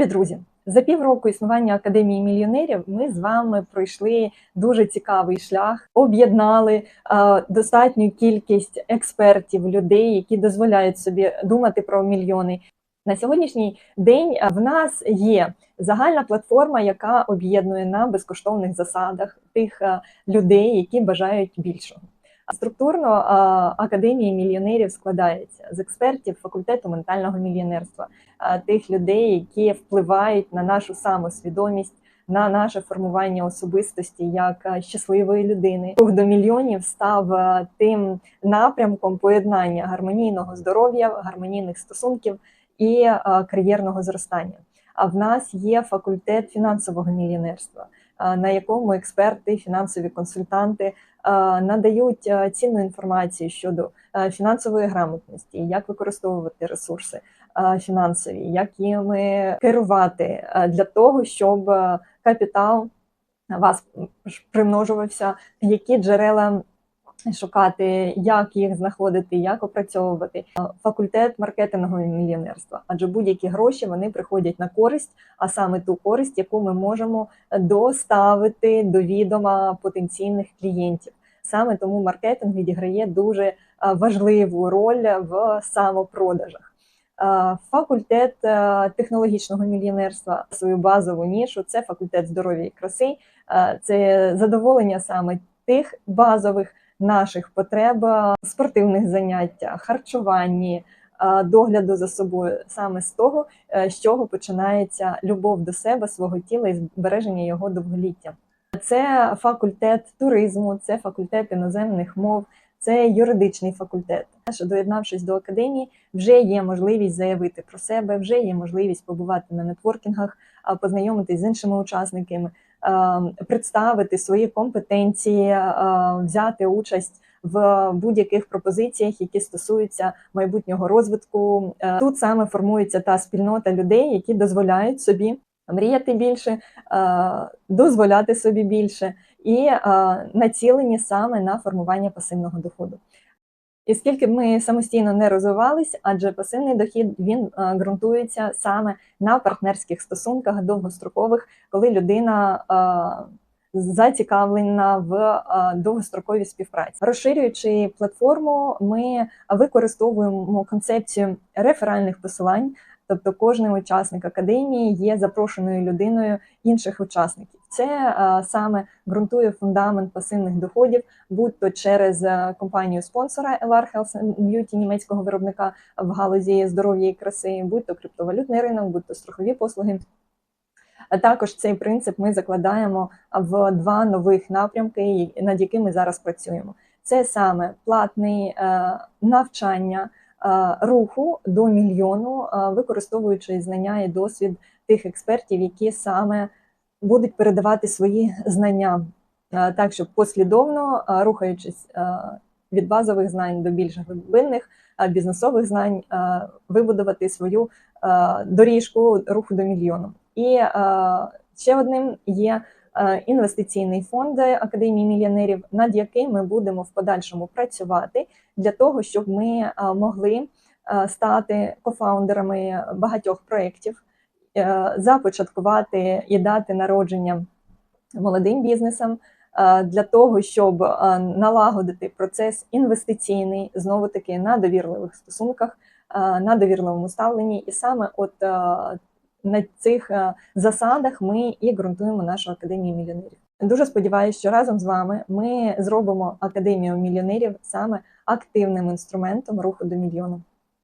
Любі друзі, за півроку існування Академії мільйонерів ми з вами пройшли дуже цікавий шлях, об'єднали е, достатню кількість експертів, людей, які дозволяють собі думати про мільйони. На сьогоднішній день е, в нас є загальна платформа, яка об'єднує на безкоштовних засадах тих е, людей, які бажають більшого. Структурно Академія мільйонерів складається з експертів факультету ментального мільйонерства, тих людей, які впливають на нашу самосвідомість, на наше формування особистості як щасливої людини. Рух до мільйонів став тим напрямком поєднання гармонійного здоров'я, гармонійних стосунків і кар'єрного зростання. А в нас є факультет фінансового мільйонерства, на якому експерти, фінансові консультанти надають е, цінну інформацію щодо е, фінансової грамотності, як використовувати ресурси е, фінансові, як їми керувати е, для того, щоб е, капітал вас примножувався, які джерела шукати, як їх знаходити, як опрацьовувати. Факультет маркетингового мільйонерства, адже будь-які гроші вони приходять на користь, а саме ту користь, яку ми можемо доставити до відома потенційних клієнтів. Саме тому маркетинг відіграє дуже е, важливу роль в самопродажах. Е, Факультет е, технологічного мільйонерства свою базову нішу це факультет здоров'я і краси, Е, це задоволення саме тих базових наших потреб, е, спортивних заняттях, харчуванні, е, догляду за собою, саме з того, е, з чого починається любов до себе, свого тіла і збереження його довголіття. Це факультет туризму, це факультет іноземних мов, це юридичний факультет. Доєднавшись до академії, вже є можливість заявити про себе, вже є можливість побувати на нетворкінгах, познайомитись з іншими учасниками, представити свої компетенції, взяти участь в будь-яких пропозиціях, які стосуються майбутнього розвитку. Е, Тут саме формується та спільнота людей, які дозволяють собі мріяти більше, е, дозволяти собі більше і е, націлені саме на формування пасивного доходу. І скільки б ми самостійно не розвивались, адже пасивний дохід він е, ґрунтується саме на партнерських стосунках довгострокових, коли людина е, зацікавлена в е, довгостроковій співпраці. Розширюючи платформу, ми використовуємо концепцію реферальних посилань. Тобто кожен учасник академії є запрошеною людиною інших учасників. Це е, саме ґрунтує фундамент пасивних доходів, будь-то через е, компанію спонсора LR Health Beauty німецького виробника в галузі здоров'я і краси, будь-то криптовалютний ринок, будь-то страхові послуги. А також цей принцип ми закладаємо в два нових напрямки, над якими зараз працюємо. Це саме платний е, навчання е, руху до мільйону, використовуючи знання і досвід тих експертів, які саме будуть передавати свої знання, е, так щоб послідовно е, рухаючись е, від базових знань до більш глибинних бізнесових знань, вибудувати свою доріжку руху до мільйону. І ще одним є інвестиційний фонд Академії мільйонерів, над яким ми будемо в подальшому працювати для того, щоб ми могли стати кофаундерами багатьох проєктів, започаткувати і дати народження молодим бізнесам. е, Для того щоб е, налагодити процес інвестиційний, знову таки на довірливих стосунках, е, на довірливому ставленні, і саме от е, на цих е, засадах ми і ґрунтуємо нашу академію мільйонерів. Дуже сподіваюся, що разом з вами ми зробимо академію мільйонерів саме активним інструментом руху до мільйону.